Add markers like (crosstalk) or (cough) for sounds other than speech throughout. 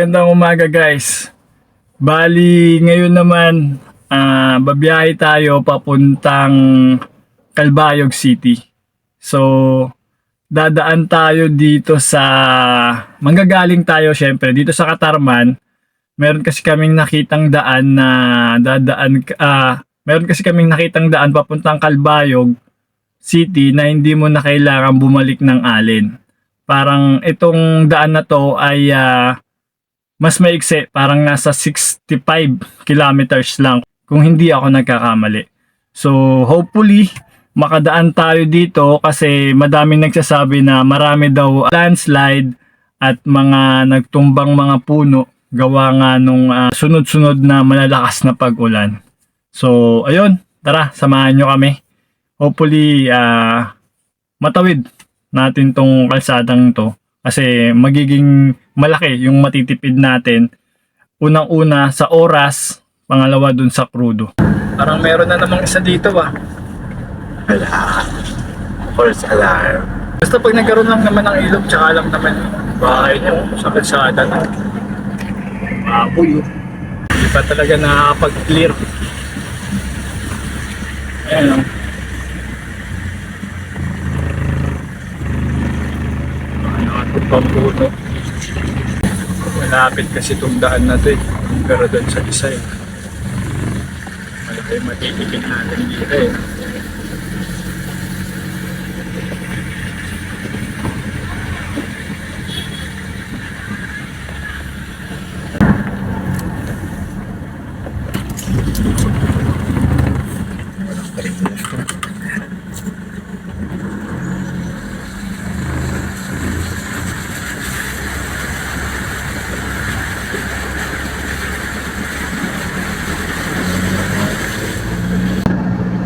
magandang umaga guys. Bali, ngayon naman, ah babiyahe tayo papuntang Calbayog City. So, dadaan tayo dito sa, manggagaling tayo syempre, dito sa Katarman. Meron kasi kaming nakitang daan na dadaan, ah meron kasi kaming nakitang daan papuntang Calbayog City na hindi mo na kailangan bumalik ng alin. Parang itong daan na to ay ah, mas maiksi, parang nasa 65 kilometers lang kung hindi ako nagkakamali. So hopefully makadaan tayo dito kasi madaming nagsasabi na marami daw landslide at mga nagtumbang mga puno gawa nga nung ah, sunod-sunod na malalakas na pag-ulan. So ayun, tara samahan nyo kami. Hopefully ah, matawid natin tong kalsadang to kasi magiging malaki yung matitipid natin unang-una sa oras pangalawa dun sa crudo parang meron na namang isa dito ba Wala. False alarm. basta pag nagkaroon lang naman ng ilog tsaka lang naman bahay niyo sa kalsada na maboy oh. hindi pa talaga nakakapag-clear ayan oh. nakatupang puno malapit kasi itong daan na to eh. Pero doon sa isa eh malaki matitikin natin dito eh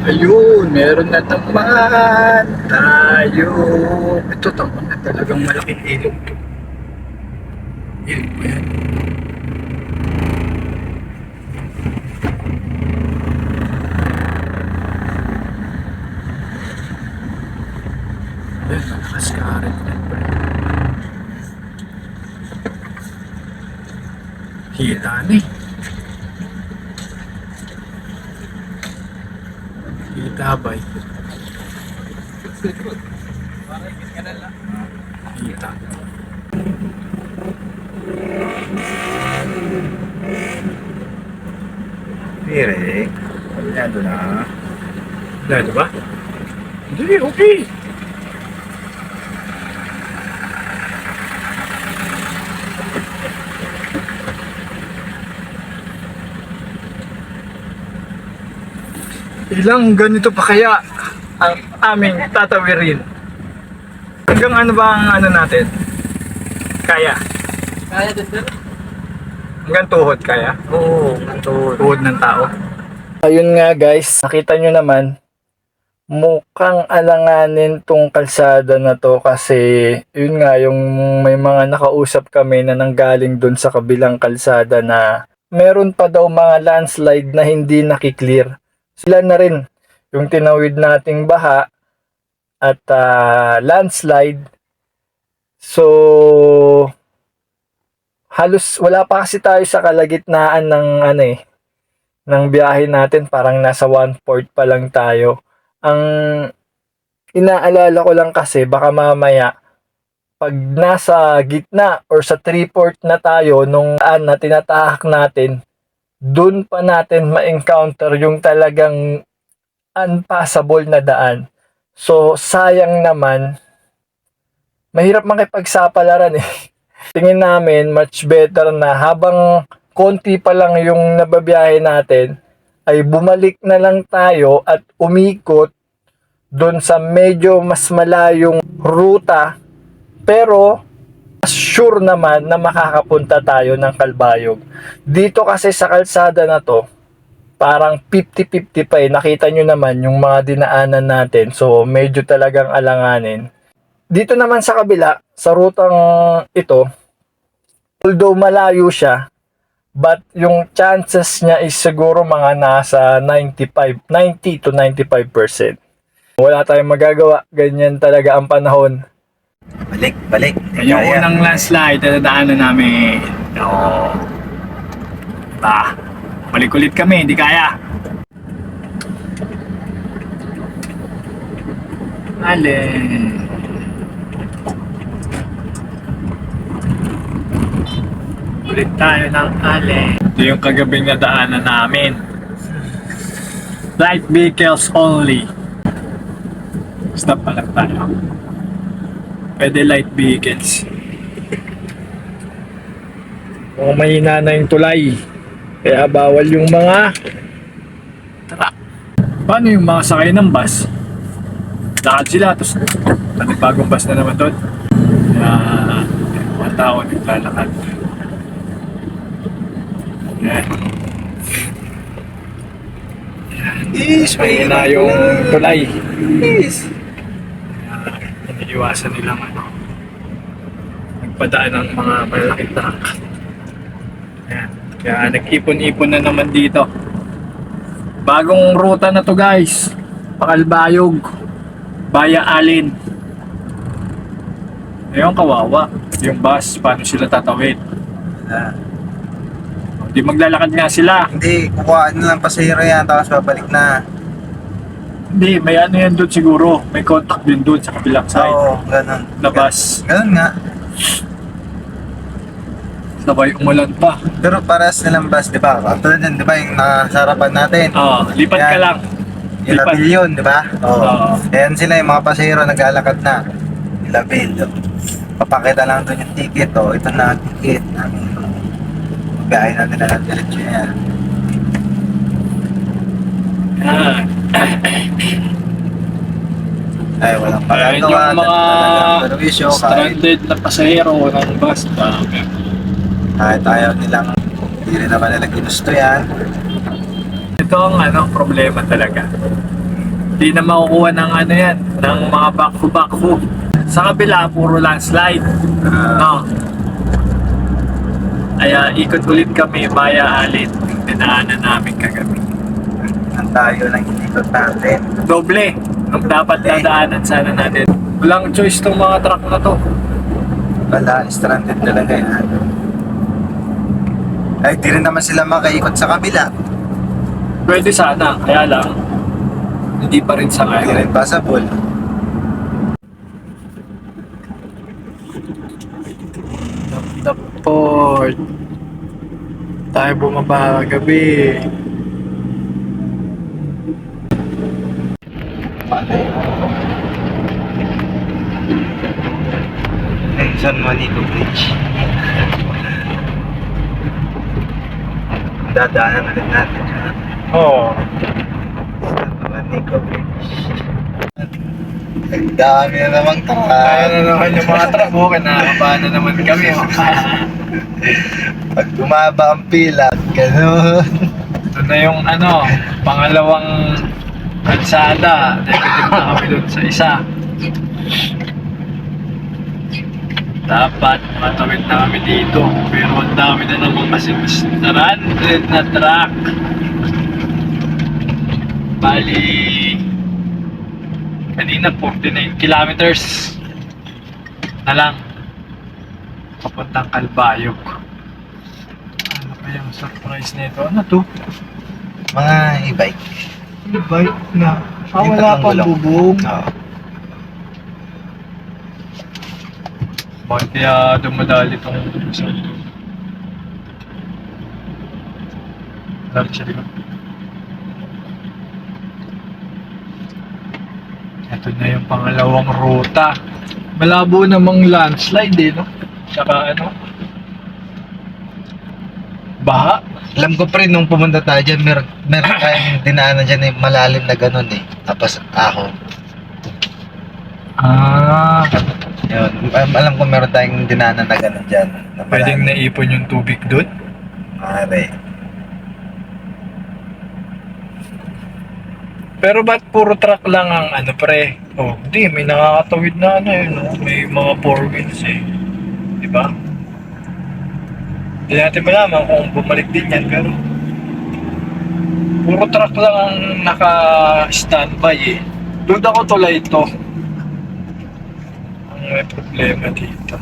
Ayun, meron na naman tayo. Ito tama na talagang malaking ilog. Ilog ba yan? Yan, malakas ka rin. Hila na eh. Direk. Alyado na. Dahil ba? Hindi, okay. Ilang ganito pa kaya ang aming tatawirin? Hanggang ano ba ang ano natin? Kaya? Kaya sir? Hanggang tuhod kaya? Oo. Ito. tuhod ng tao. Ayun nga guys, nakita nyo naman, mukhang alanganin tong kalsada na to kasi yun nga yung may mga nakausap kami na nanggaling dun sa kabilang kalsada na meron pa daw mga landslide na hindi nakiklear. Sila na rin yung tinawid nating baha at ah, landslide. So, halos wala pa kasi tayo sa kalagitnaan ng ano eh, ng biyahe natin parang nasa one port pa lang tayo. Ang inaalala ko lang kasi baka mamaya pag nasa gitna or sa three port na tayo nung daan na tinatahak natin, dun pa natin ma-encounter yung talagang unpassable na daan. So, sayang naman, mahirap makipagsapalaran eh. (laughs) Tingin namin, much better na habang konti pa lang yung nababiyahe natin, ay bumalik na lang tayo at umikot doon sa medyo mas malayong ruta pero sure naman na makakapunta tayo ng Kalbayog. Dito kasi sa kalsada na to, parang 50-50 pa eh. Nakita nyo naman yung mga dinaanan natin. So, medyo talagang alanganin. Dito naman sa kabila, sa rutang ito, although malayo siya, but yung chances niya is siguro mga nasa 95, 90 to 95%. Wala tayong magagawa. Ganyan talaga ang panahon. Balik, balik. Yung unang landslide na nadaanan namin. Oo. Ba, balik ulit kami, hindi kaya. Alin. Ulit tayo ng alin. Ito yung kagabing nadaanan namin. Light vehicles only. Stop pa lang tayo. Pwede light vehicles. Kung mahina na yung tulay. Kaya bawal yung mga truck. Paano yung mga sakay ng bus? Lakad sila, tapos panibagong bus na naman doon. Kaya yung mga tao naglalakad. Is, Mahina yung tulay. Is. Iniiwasan nilang ano, nagpadaan ng mga malalaking truck. Ayan. Kaya nag-ipon-ipon na naman dito. Bagong ruta na to guys. Pakalbayog. Baya Alin. Ayun kawawa. Yung bus, paano sila tatawid? Ah, Di maglalakad nga sila. hindi, kukuhaan na lang pasahero yan, tapos babalik na. Hindi, may ano yan doon siguro. May contact din doon sa kabilang side. Oo, ganun. Na bus. Ganun nga. Sabay umulan pa. Pero paras nilang bus, di ba? Tulad yan, di ba, yung nakasarapan natin. Oo, lipat ka Yan. lang. Ilabil yun, di ba? Oo. Oo. Ayan sila, yung mga pasahero naglalakad na. Ilabil. Papakita lang doon yung ticket, oh. Ito na ang ticket. Biyahe natin na lang diretso yan. Ay, walang Ayan pagagawa. yung mga Perwisyo, kahit, stranded na pasahero ng bus. Dami. kahit ayaw nilang, hindi rin naman nila ginusto yan. Ito ang ano, problema talaga. Hindi na makukuha ng ano yan, ng mga backho-backho. Sa kabila, puro landslide. Ah, No. Kaya ikot ulit kami via Alin. Dinaanan namin kagabi. ang tayo ng inikot natin. Doble. Ang dapat dadaanan sana natin. Walang choice tong mga truck na to. Wala, stranded talaga yan. Ay, di rin naman sila makaikot sa kabila. Pwede sana, kaya lang, hindi pa rin sa Hindi rin possible. Port. Tayo bumaba gabi. Ay, San Juanito Bridge. Dadaanan ulit natin yan. Oo. San Juanico Bridge. Ang dami na namang Kaya tayo. na naman yung mga truck. Oh, kinakabahan na naman kami. Oh. (laughs) Pag bumaba ang pila, ganun. Ito na yung ano, pangalawang kalsada. Negative na kami dun sa isa. Dapat matawid na kami dito. Pero ang dami na naman kasi 100 na truck. Bali, kanina 49 kilometers na lang. Papuntang Kalbayog. Ano pa yung surprise nito? Ano to? Mga e-bike. Bike na. Ah, Yung wala tatlong pang gulong. bubong. Oo. Bakit kaya dumadali itong isang to? Dali siya dito. Ito na yung pangalawang ruta. Malabo namang landslide eh, no? Tsaka ano? Baha. Alam ko pre, nung pumunta tayo dyan, mer meron tayong (coughs) dinaanan dyan eh, malalim na ganun eh. Tapos ahon. Ah, Yun. Am- Alam ko meron tayong dinaanan na ganun dyan. Na pwedeng malalim. naipon yung tubig doon. Mare. Pero ba't puro truck lang ang ano pre? Oh, di may nakakatawid na ano yun, no? may mga four wheels eh. Ba? Hindi natin malaman kung bumalik din yan, pero puro truck lang ang naka-standby eh. Doon ako tulay ito. Ang may problema dito.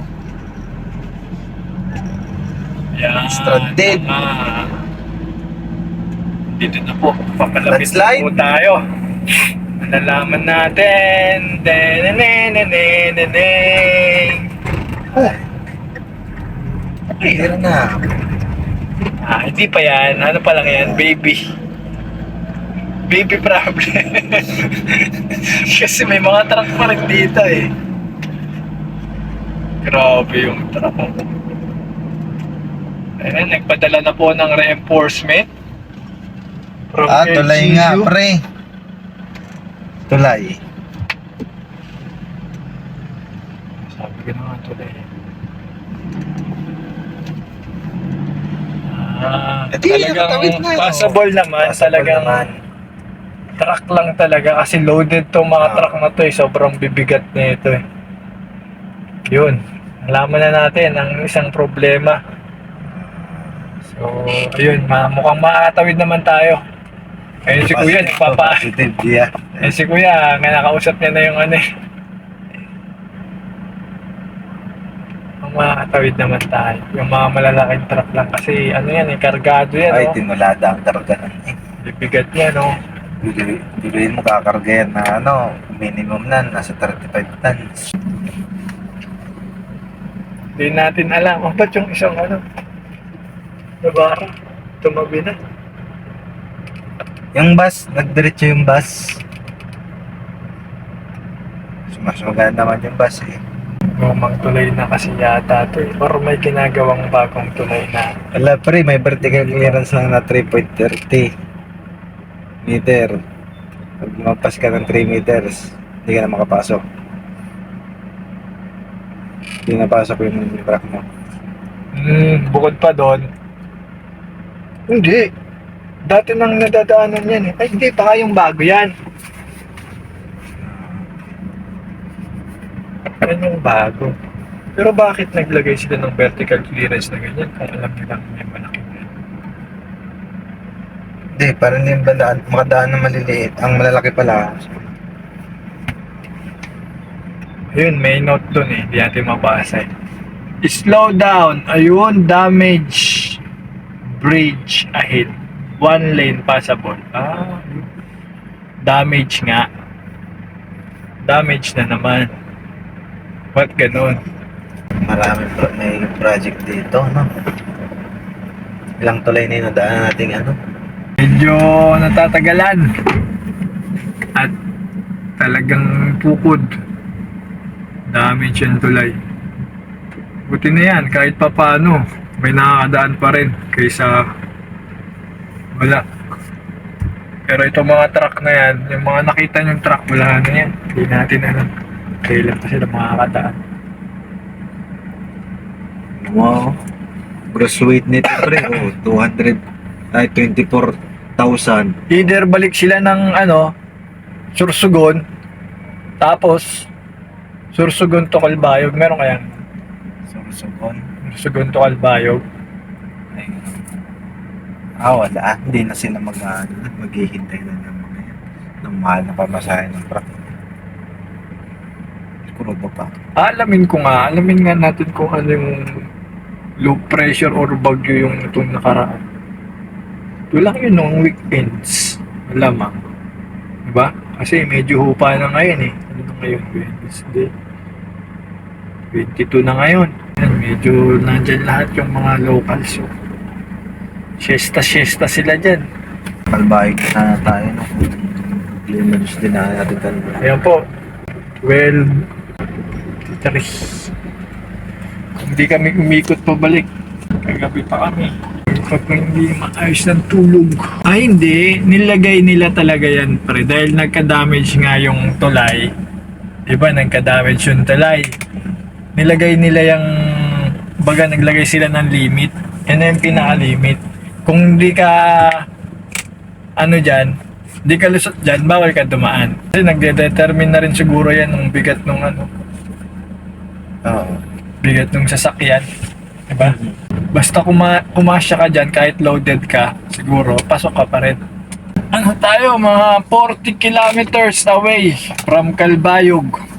Yan. Stranded. Ah. Dito na po, papalapit na po tayo. Malalaman natin. Deneneneneneneng. Ay. Clear na. Ah, hindi pa yan. Ano pa lang yan? Baby. Baby problem. (laughs) Kasi may mga truck pa rin dito eh. Grabe yung truck. Ayan, nagpadala na po ng reinforcement. From Ah, tulay nga, pre. Tulay. Sabi ko na nga tulay. Ah, Eh, di, nakatawid talagang na yun. possible naman. Possible talagang naman. truck lang talaga kasi loaded to mga Ah. truck na to eh. Sobrang bibigat na ito eh. Yun. Alaman na natin ang isang problema. So, ayun. Ma mukhang makakatawid naman tayo. Ayun si Kuya, Positive, nagpapa... Positive, yeah. Eh si Kuya, nga nakausap niya na yung ano eh. Makakatawid naman tayo. Yung mga malalaking truck lang. Kasi ano yan eh, kargado yan. Ay, oh. tinulada ang karga nun eh. Bibigat niya, no? Bibili- Bibiliin mo kakarga yan na ano, minimum na, nasa 35 tons. Hindi natin alam. Oh, ba't yung isang ano? Nabara. Tumabi na. Yung bus, nagdiretso yung bus. Mas maganda naman yung bus eh. Lumang tulay na kasi yata ito eh. Or may ginagawang bagong tulay na. Wala pre, may vertical clearance lang na 3.30 meter. Pag lumampas ka ng 3 meters, hindi ka na makapasok. Hindi napasok yung truck mo. Hmm, bukod pa doon. Hindi. Dati nang nadadaanan yan eh. Ay, hindi. Baka yung bago yan. Yan yung bago. Pero bakit naglagay sila ng vertical clearance na ganyan? Kung alam nilang may malaki na. Hindi, parang yung bandaan, makadaan na maliliit. Ang malalaki pala, Ayun, may note doon eh. Hindi natin mabasa eh. Slow down. Ayun, damage. Bridge ahead. One lane passable. Ah, damage nga. Damage na naman. Ba't ganun? marami pro- may project dito, no? Ilang tulay na yung nadaanan nating ano? Medyo natatagalan. At talagang pukod. Damage yung tulay. Buti na yan, kahit pa paano, may nakakadaan pa rin kaysa wala. Pero itong mga truck na yan, yung mga nakita yung truck, wala na yan. Hindi natin alam. Kailan pa sila makakadaan. Wow. Gross weight nito, pre, oh, 200, ay, 24,000. Either balik sila ng ano, Sursugon, tapos Sursugon to Kalbayog. Meron kayang Sumusubon. Sursugon to Kalbayog. Ay, ah, wala. Hindi na sila mag, ano, maghihintay na ng mga yan. Ng mahal na pamasahe ng truck. Pa. Alamin ko nga, alamin nga natin kung ano yung low pressure or bagyo yung itong nakaraan. Ito lang yun nung weekends. Malamang. Diba? Kasi medyo hupa na ngayon eh. Ano na ngayon? Wednesday. 22 na ngayon. Yan, medyo nandyan lahat yung mga locals. So, siesta-siesta sila dyan. Kalbayog na tayo, no? Lemons din na natin. Ayan po. 12 three. Kung di kami umikot pabalik, kagabi pa kami. Pag hindi maayos ng tulog. Ay hindi, nilagay nila talaga yan pre. Dahil nagka-damage nga yung tulay. Diba, nagka-damage yung tulay. Nilagay nila yung, baga naglagay sila ng limit. Yan na yung pinaka-limit. Kung di ka, ano dyan, di ka lusot dyan, bawal ka dumaan. Kasi nagde-determine na rin siguro yan ng bigat ng ano, Oo. bigat ng sasakyan. Diba? Basta kuma kumasya ka dyan, kahit loaded ka, siguro, pasok ka pa rin. Ano tayo, mga 40 kilometers away from Calbayog.